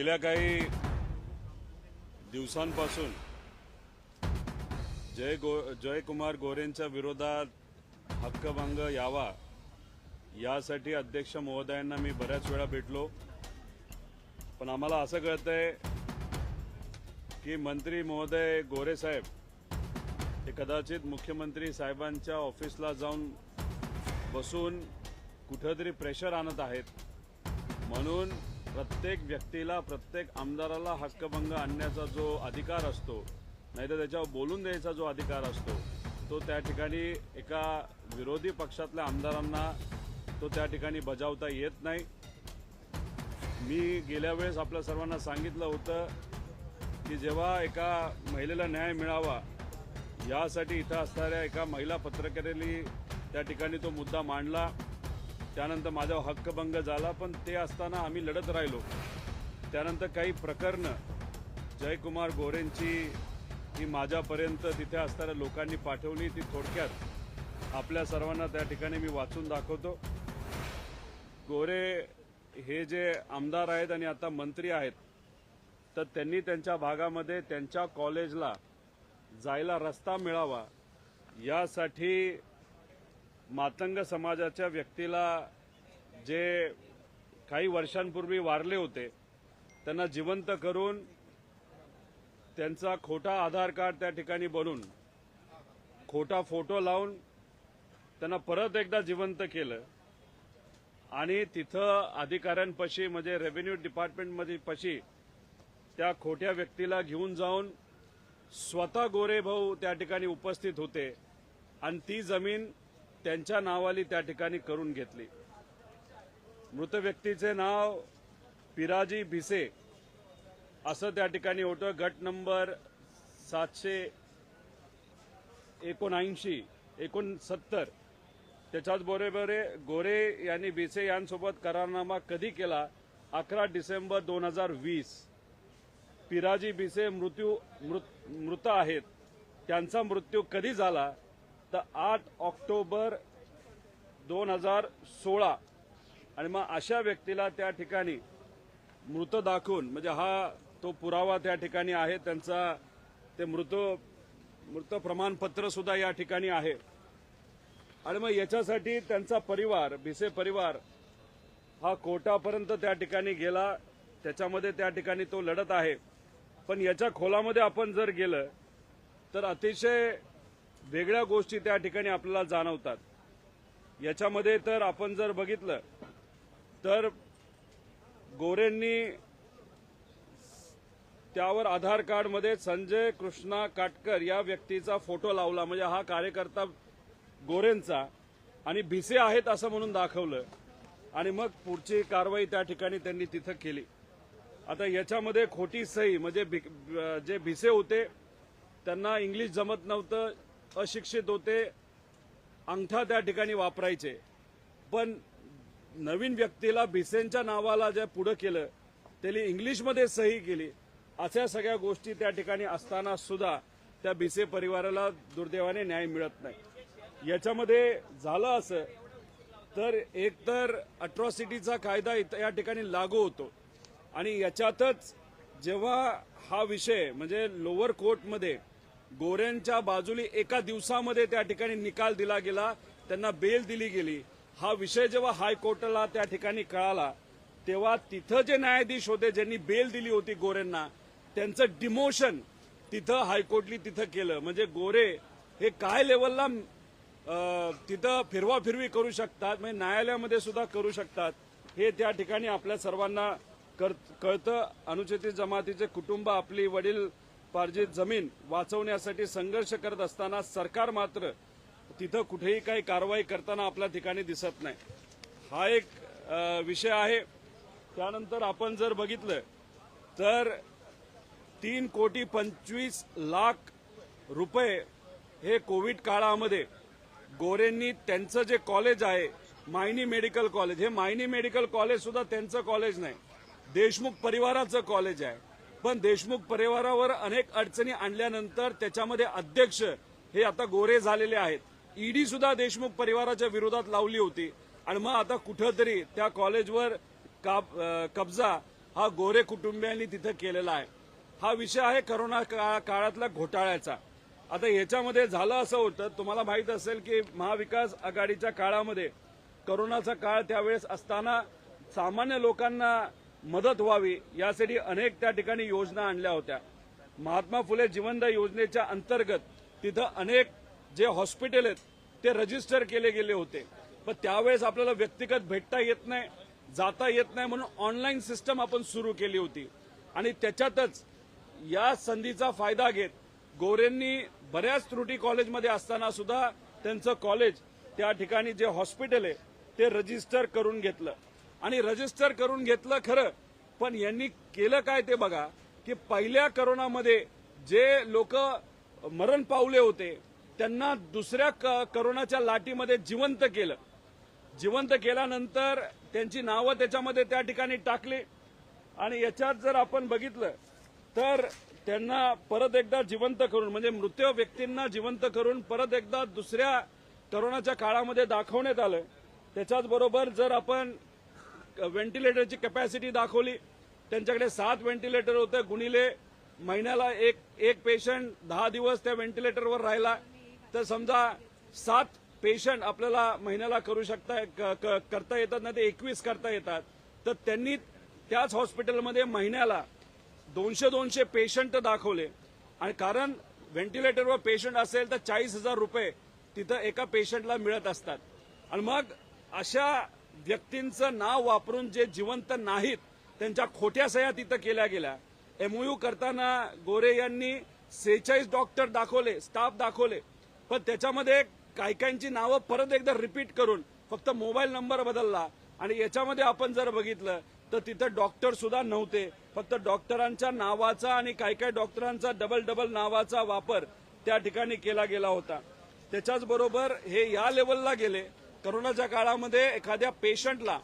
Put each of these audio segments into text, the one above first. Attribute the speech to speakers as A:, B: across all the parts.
A: गेल्या काही दिवसांपासून जय गो जयकुमार गोरेंच्या विरोधात हक्कभंग यावा यासाठी अध्यक्ष महोदयांना मी बऱ्याच वेळा भेटलो. पण आम्हाला असं कळतंय की मंत्री महोदय गोरे साहेब हे कदाचित मुख्यमंत्री साहेबांच्या ऑफिसला जाऊन बसून कुठंतरी प्रेशर आणत आहेत. म्हणून प्रत्येक व्यक्तीला प्रत्येक आमदाराला हक्कभंग आणण्याचा जो अधिकार असतो नाही तर त्याच्यावर बोलून द्यायचा जो अधिकार असतो तो त्या ठिकाणी एका विरोधी पक्षातल्या आमदारांना तो त्या ठिकाणी बजावता येत नाही. मी गेल्या वेळेस आपल्या सर्वांना सांगितलं होतं की जेव्हा एका महिलेला न्याय मिळावा यासाठी इथं असणाऱ्या एका महिला पत्रकारांनी त्या ठिकाणी तो मुद्दा मांडला. त्यानंतर माझा हक्कभंग झाला पण ते असताना आम्ही लढत राहिलो. त्यानंतर काही प्रकरणं जयकुमार गोरेंची ही माझ्यापर्यंत तिथे असणाऱ्या लोकांनी पाठवली ती थोडक्यात. आपल्या सर्वांना त्या ठिकाणी मी वाचून दाखवतो. गोरे हे जे आमदार आहेत आणि आता मंत्री आहेत तर त्यांनी त्यांच्या भागामध्ये त्यांच्या कॉलेजला जायला रस्ता मिळावा यासाठी मातंग समाजाच्या व्यक्तीला जे काही वर्षांपूर्वी वारले होते त्यांना जिवंत करून त्यांचा खोटा आधार कार्ड त्या ठिकाणी बनून खोटा फोटो लावून त्यांना परत एकदा जिवंत केलं. आणि तिथं अधिकाऱ्यांपाशी म्हणजे रेव्हेन्यू डिपार्टमेंटमध्ये पशी त्या खोट्या व्यक्तीला घेऊन जाऊन स्वतः गोरे भाऊ त्या ठिकाणी उपस्थित होते. आणि ती जमीन त्यांच्या नावाली त्या ठिकाणी करून घेतली. मृत व्यक्तीचे नाव पिराजी भिसे असं त्या ठिकाणी होतं. गट नंबर सातशे एकोणऐंशी एकोणसत्तर. त्याच्याच बरोबर गोरे यांनी भिसे यांसोबत करारनामा कधी केला? अकरा डिसेंबर दोन हजार वीस. पिराजी भिसे मृत्यू मृत मृत आहेत. त्यांचा मृत्यू कधी झाला? तर आठ ऑक्टोबर दोन हजार सोळा. आणि मग अशा व्यक्तीला त्या ठिकाणी मृत दाखवून म्हणजे हा तो पुरावा त्या ठिकाणी आहे त्यांचा ते मृत मृत प्रमाणपत्र सुद्धा या ठिकाणी आहे. आणि मग याच्यासाठी त्यांचा परिवार भिसे परिवार हा कोर्टापर्यंत त्या ठिकाणी गेला. त्याच्यामध्ये त्या ठिकाणी तो लढत आहे. पण याच्या खोलामध्ये आपण जर गेलं तर अतिशय वेगळ्या गोष्टी त्या ठिकाणी आपल्याला जाणवतात. याच्यामध्ये तर आपण जर बघितलं तर गोरेंनी त्यावर आधार कार्डमध्ये संजय कृष्णा काटकर या व्यक्तीचा फोटो लावला. म्हणजे हा कार्यकर्ता गोरेंचा आणि भिसे आहेत असं म्हणून दाखवलं. आणि मग पुढची कारवाई त्या ठिकाणी त्यांनी तिथं केली. आता याच्यामध्ये खोटी सही म्हणजे जे भिसे होते त्यांना इंग्लिश जमत नव्हतं. अशिक्षित होते अंगठा त्या ठिकाणी वापरायचे. पण नवीन व्यक्तीला भिसेनच्या नावाला जे पुढं केलं त्याने इंग्लिशमध्ये सही केली. अशा सगळ्या गोष्टी त्या ठिकाणी असताना सुद्धा त्या भिसे परिवाराला दुर्दैवाने न्याय मिळत नाही. याच्यामध्ये झालं असं तर एकतर अट्रॉसिटीचा कायदा इथं या ठिकाणी लागू होतो. आणि याच्यातच जेव्हा हा विषय म्हणजे लोअर कोर्टमध्ये गोऱ्यांच्या बाजूली एका दिवसामध्ये त्या ठिकाणी निकाल दिला गेला. त्यांना बेल दिली गेली. हा विषय जेव्हा हायकोर्टाला त्या ठिकाणी कळाला तेव्हा तिथं जे न्यायाधीश होते ज्यांनी बेल दिली होती गोऱ्यांना त्यांचं डिमोशन तिथं हायकोर्टनी तिथं केलं. म्हणजे गोरे हे काय लेवलला तिथं फिरवाफिरवी करू शकतात म्हणजे न्यायालयामध्ये सुद्धा करू शकतात हे त्या ठिकाणी आपल्या सर्वांना कळतं. अनुसूचित जमातीचे कुटुंब आपली वडील पार्जित जमीन वाचवण्यासाठी संघर्ष करत असताना सरकार मात्र तिथं कुठेही काही कारवाई करताना आपल्या ठिकाणी दिसत नाही. हा एक विषय आहे. त्यानंतर आपण जर बघितलं तर तीन कोटी पंचवीस लाख रुपये हे कोविड काळामध्ये गोरेंनी त्यांचं जे कॉलेज आहे मायनी मेडिकल कॉलेज हे मायनी मेडिकल कॉलेज सुद्धा त्यांचं कॉलेज नाही. देशमुख परिवाराचं कॉलेज आहे. पण देशमुख परिवारावर अनेक अडचणी आणल्यानंतर त्याच्यामध्ये अध्यक्ष हे आता गोरे झालेले आहेत. ईडी सुद्धा देशमुख परिवाराच्या विरोधात लावली होती. आणि मग आता कुठंतरी त्या कॉलेजवर कब्जा हा गोरे कुटुंबियांनी तिथं केलेला आहे. हा विषय आहे करोना का- काळातल्या घोटाळ्याचा. आता याच्यामध्ये झालं असं होतं तुम्हाला माहीत असेल की महाविकास आघाडीच्या काळामध्ये करोनाचा काळ त्यावेळेस असताना सामान्य लोकांना मदत व्हावी यासाठी अनेक त्या ठिकाणी योजना आणल्या होत्या. महात्मा फुले जीवनदा योजनेच्या अंतर्गत तिथं अनेक जे हॉस्पिटल आहेत ते रजिस्टर केले गेले होते. पण त्यावेळेस आपल्याला व्यक्तिगत भेटता येत नाही जाता येत नाही म्हणून ऑनलाईन सिस्टम आपण सुरू केली होती. आणि त्याच्यातच या संधीचा फायदा घेत गोरेंनी बऱ्याच त्रुटी कॉलेजमध्ये असताना सुद्धा त्यांचं कॉलेज त्या ठिकाणी जे हॉस्पिटल आहे ते रजिस्टर करून घेतलं. आणि रजिस्टर करून घेतलं खरं. पण यांनी केलं काय ते बघा की पहिल्या करोनामध्ये जे लोक मरण पावले होते त्यांना दुसऱ्या क- करोनाच्या लाटीमध्ये जिवंत केलं. जिवंत केल्यानंतर त्यांची नावं त्याच्यामध्ये त्या ठिकाणी टाकली. आणि याच्यात जर आपण बघितलं तर त्यांना परत एकदा जिवंत करून म्हणजे मृत व्यक्तींना जिवंत करून परत एकदा दुसऱ्या करोनाच्या काळामध्ये दाखवण्यात आलं. त्याच्याचबरोबर जर आपण व्हेंटिलेटरची कॅपॅसिटी दाखवली. त्यांच्याकडे सात व्हेंटिलेटर होते. गुणिले महिन्याला एक एक पेशंट दहा दिवस त्या व्हेंटिलेटरवर राहिला. तर समजा सात पेशंट आपल्याला महिन्याला करू शकता क- क- करता येतात ना ते एकवीस करता येतात. तर त्यांनी त्याच हॉस्पिटलमध्ये महिन्याला दोनशे दोनशे पेशंट दाखवले. आणि कारण व्हेंटिलेटरवर पेशंट असेल तर चाळीस हजार रुपये तिथं एका पेशंटला मिळत असतात. आणि मग अशा व्यक्तींचं नाव वापरून जे जिवंत नाहीत त्यांच्या खोट्या सह्या तिथं केल्या गेल्या. एमओयू करताना गोरे यांनी सेहेचाळीस डॉक्टर दाखवले स्टाफ दाखवले. पण त्याच्यामध्ये काही काहींची नावं परत एकदा रिपीट करून फक्त मोबाईल नंबर बदलला. आणि याच्यामध्ये आपण जर बघितलं तर तिथं डॉक्टर सुद्धा नव्हते. फक्त डॉक्टरांच्या नावाचा आणि काही काही डॉक्टरांचा डबल डबल नावाचा वापर त्या ठिकाणी केला गेला होता. त्याच्याचबरोबर हे या लेवलला गेले. करोनाच्या काळामध्ये एखाद्या पेशंटला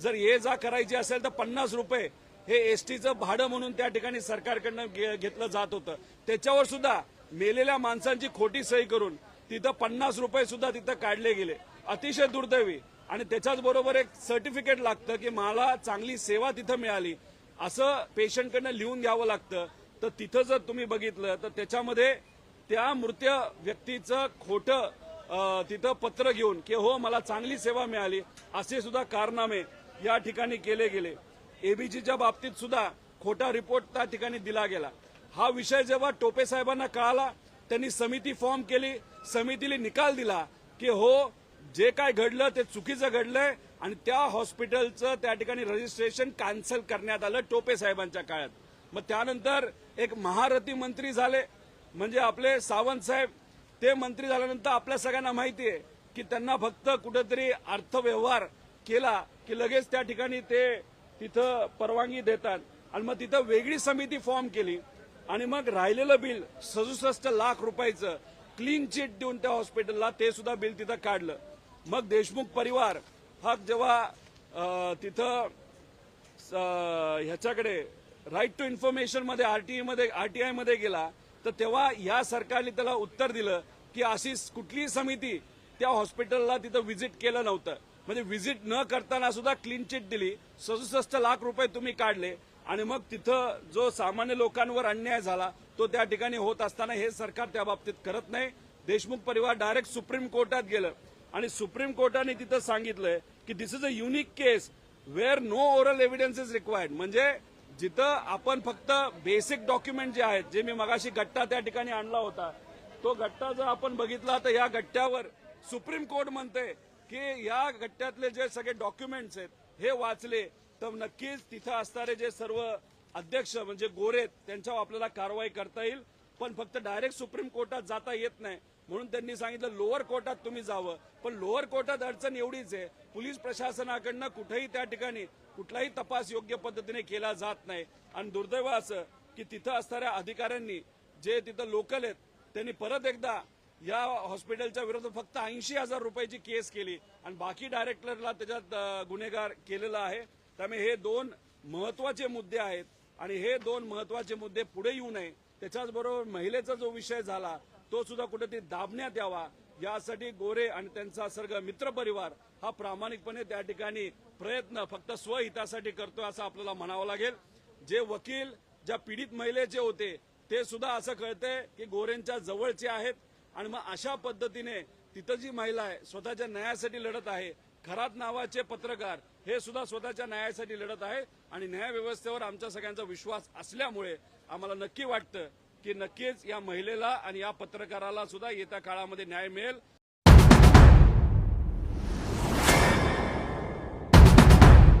A: जर ये जा करायची असेल तर पन्नास रुपये हे एसटीचं भाडं म्हणून त्या ठिकाणी सरकारकडनं घे- घेतलं जात होतं. त्याच्यावर सुद्धा मेलेल्या माणसांची खोटी सही करून तिथं पन्नास रुपये सुद्धा तिथं काढले गेले. अतिशय दुर्दैवी. आणि त्याच्याच बरोबर एक सर्टिफिकेट लागतं की मला चांगली सेवा तिथं मिळाली. असं पेशंटकडनं लिहून घ्यावं लागतं. तर तिथं जर तुम्ही बघितलं तर त्याच्यामध्ये त्या मृत व्यक्तीचं खोटं तिथं पत्र घेऊन की हो मला चांगली सेवा मिळाली. असे सुद्धा कारनामे या ठिकाणी केले गेले. एबीजीच्या बाबतीत सुद्धा खोटा रिपोर्ट त्या ठिकाणी दिला गेला. हा विषय जेव्हा टोपे साहेबांना कळाला त्यांनी समिती फॉर्म केली समितीने निकाल दिला की हो जे काय घडलं ते चुकीचं घडलंय आणि त्या हॉस्पिटलचं त्या ठिकाणी रजिस्ट्रेशन कॅन्सल करण्यात आलं टोपे साहेबांच्या काळात. मग त्यानंतर एक महारथी मंत्री झाले म्हणजे आपले सावंत साहेब ते मंत्री झाल्यानंतर आपल्या सगळ्यांना माहिती आहे की त्यांना फक्त कुठेतरी अर्थव्यवहार केला की लगेच त्या ठिकाणी ते तिथं परवानगी देतात. आणि मग तिथं वेगळी समिती फॉर्म केली. आणि मग राहिलेलं बिल सदुसष्ट लाख रुपयाचं क्लीन चिट देऊन त्या हॉस्पिटलला ते सुद्धा बिल तिथं काढलं. मग देशमुख परिवार हा जेव्हा तिथं ह्याच्याकडे राईट टू इन्फॉर्मेशनमध्ये आरटीआयमध्ये आरटीआयमध्ये गेला तर तेव्हा या सरकारने त्याला उत्तर दिलं. की अशी कुठलीही समिती त्या हॉस्पिटलला तिथं व्हिजिट केलं नव्हतं. म्हणजे व्हिजिट न करताना सुद्धा क्लीन चिट दिली. सदुसष्ट लाख रुपये तुम्ही काढले. आणि मग तिथं जो सामान्य लोकांवर अन्याय झाला तो त्या ठिकाणी होत असताना हे सरकार त्या बाबतीत करत नाही. देशमुख परिवार डायरेक्ट सुप्रीम कोर्टात गेलं. आणि सुप्रीम कोर्टाने तिथं सांगितलंय की this is a unique case where no oral evidence is required म्हणजे जिथं आपण फक्त बेसिक डॉक्युमेंट जे आहेत जे मी मगाशी गट्टा त्या ठिकाणी आणला होता तो गट्टा जर आपण बघितला तर या गट्ट्यावर सुप्रीम कोर्ट म्हणते की या गट्ट्यातले जे सगळे डॉक्युमेंट्स आहेत हे वाचले. तर नक्कीच तिथं असणारे जे सर्व अध्यक्ष म्हणजे गोरे त्यांच्यावर आपल्याला कारवाई करता येईल. पण फक्त डायरेक्ट सुप्रीम कोर्टात जाता येत नाही. म्हणून त्यांनी सांगितलं लोअर कोर्टात तुम्ही जावं. पण लोअर कोर्टात अडचण एवढीच आहे पोलीस प्रशासनाकडनं कुठेही त्या ठिकाणी कुठलाही तपास योग्य पद्धतीने केला जात नाही. आणि दुर्दैव असं की तिथं असणाऱ्या अधिकाऱ्यांनी जे तिथं लोकल आहेत त्यांनी परत एकदा या हॉस्पिटलच्या विरोधात फक्त ऐंशी हजार रुपयाची केस केली आणि बाकी डायरेक्टरला त्याच्यात गुन्हेगार केलेला आहे. त्यामुळे हे दोन महत्त्वाचे मुद्दे आहेत आणि हे दोन महत्त्वाचे मुद्दे पुढे येऊ नये. त्याच्याच बरोबर महिलेचा जो विषय झाला तो सुद्धा कुठेतरी दाबण्यात यावा. यासाठी गोरे आणि त्यांचा सर्ग मित्रपरिवार हा प्रामाणिकपणे त्या ठिकाणी प्रयत्न फक्त स्वहितासाठी करतोय असं आपल्याला म्हणावं लागेल. जे वकील ज्या पीडित महिलेचे होते ते सुद्धा असं कळतंय की गोरेंच्या जवळचे आहेत आणि मग अशा पद्धतीने तिथं जी महिला आहे स्वतःच्या न्यायासाठी लढत आहे खरात नावाचे पत्रकार हे सुद्धा स्वतःच्या न्यायासाठी लढत आहे आणि न्याय व्यवस्थेवर आमच्या सगळ्यांचा विश्वास असल्यामुळे आम्हाला नक्की वाटतं की नक्कीच या महिलेला आणि या पत्रकाराला सुद्धा येत्या काळामध्ये न्याय मिळेल.